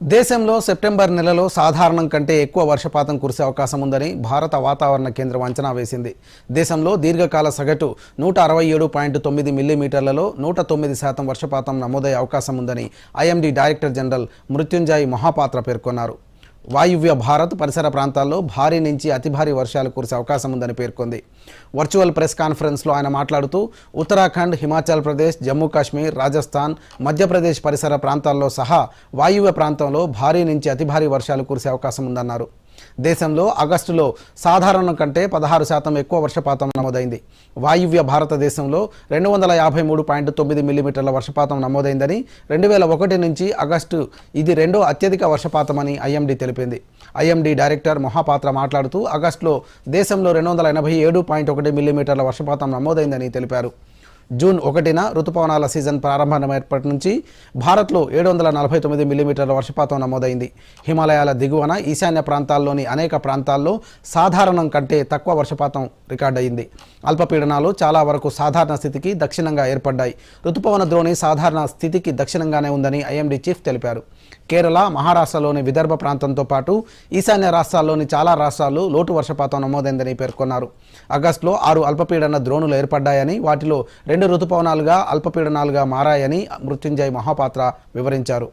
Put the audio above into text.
దేశంలో సెప్టెంబర్ నెలలో సాధారణం కంటే ఎక్కువ వర్షపాతం కురిసే అవకాశం ఉందని భారత వాతావరణ కేంద్రం అంచనా వేసింది. దేశంలో దీర్ఘకాల సగటు నూట అరవై ఏడు పాయింట్ తొమ్మిది మిల్లీమీటర్లలో నూట తొమ్మిది శాతం వర్షపాతం నమోదయ్యే అవకాశం ఉందని IMD director general Mrutyunjay Mohapatra పేర్కొన్నారు. వాయువ్య భారత్ పరిసర ప్రాంతాల్లో భారీ నుంచి అతి భారీ వర్షాలు కురిసే అవకాశం ఉందని పేర్కొంది. వర్చువల్ ప్రెస్ కాన్ఫరెన్స్లో ఆయన మాట్లాడుతూ ఉత్తరాఖండ్ హిమాచల్ ప్రదేశ్ జమ్మూ కాశ్మీర్ రాజస్థాన్ మధ్యప్రదేశ్ పరిసర ప్రాంతాల్లో సహా వాయువ్య ప్రాంతంలో భారీ నుంచి అతి భారీ వర్షాలు కురిసే అవకాశం ఉందన్నారు. దేశంలో ఆగస్టులో సాధారణం కంటే పదహారు శాతం ఎక్కువ వర్షపాతం నమోదైంది. వాయువ్య భారతదేశంలో రెండు వందల యాభై మూడు పాయింట్ తొమ్మిది మిల్లీమీటర్ల వర్షపాతం నమోదైందని రెండు వేల ఒకటి నుంచి ఆగస్టు ఇది రెండో అత్యధిక వర్షపాతమని ఐఎండీ తెలిపింది. ఐఎండీ డైరెక్టర్ మొహాపాత్ర మాట్లాడుతూ ఆగస్టులో దేశంలో రెండు వందల ఎనభై ఏడు పాయింట్ ఒకటి మిల్లీమీటర్ల వర్షపాతం నమోదైందని తెలిపారు. జూన్ ఒకటిన రుతుపవనాల సీజన్ ప్రారంభమైనప్పటి నుంచి భారత్లో ఏడు వందల నలభై తొమ్మిది మిల్లీమీటర్ల వర్షపాతం నమోదైంది. హిమాలయాల దిగువన ఈశాన్య ప్రాంతాల్లోని అనేక ప్రాంతాల్లో సాధారణం కంటే తక్కువ వర్షపాతం రికార్డయింది. అల్పపీడనాలు చాలా వరకు సాధారణ స్థితికి దక్షిణంగా ఏర్పడ్డాయి. రుతుపవన ద్రోణి సాధారణ స్థితికి దక్షిణంగానే ఉందని ఐఎండీ చీఫ్ తెలిపారు. కేరళ మహారాష్ట్రలోని విదర్భ ప్రాంతంతో పాటు ఈశాన్య రాష్ట్రాల్లోని చాలా రాష్ట్రాలు లోటు వర్షపాతం నమోదైందని పేర్కొన్నారు. ఆగస్టులో ఆరు అల్పపీడన ద్రోణులు ఏర్పడ్డాయని వాటిలో రెండు ఋతుపవనాలుగా అల్పపీడనాలుగా మారాయని మృత్యుంజయ్ మహాపాత్ర వివరించారు.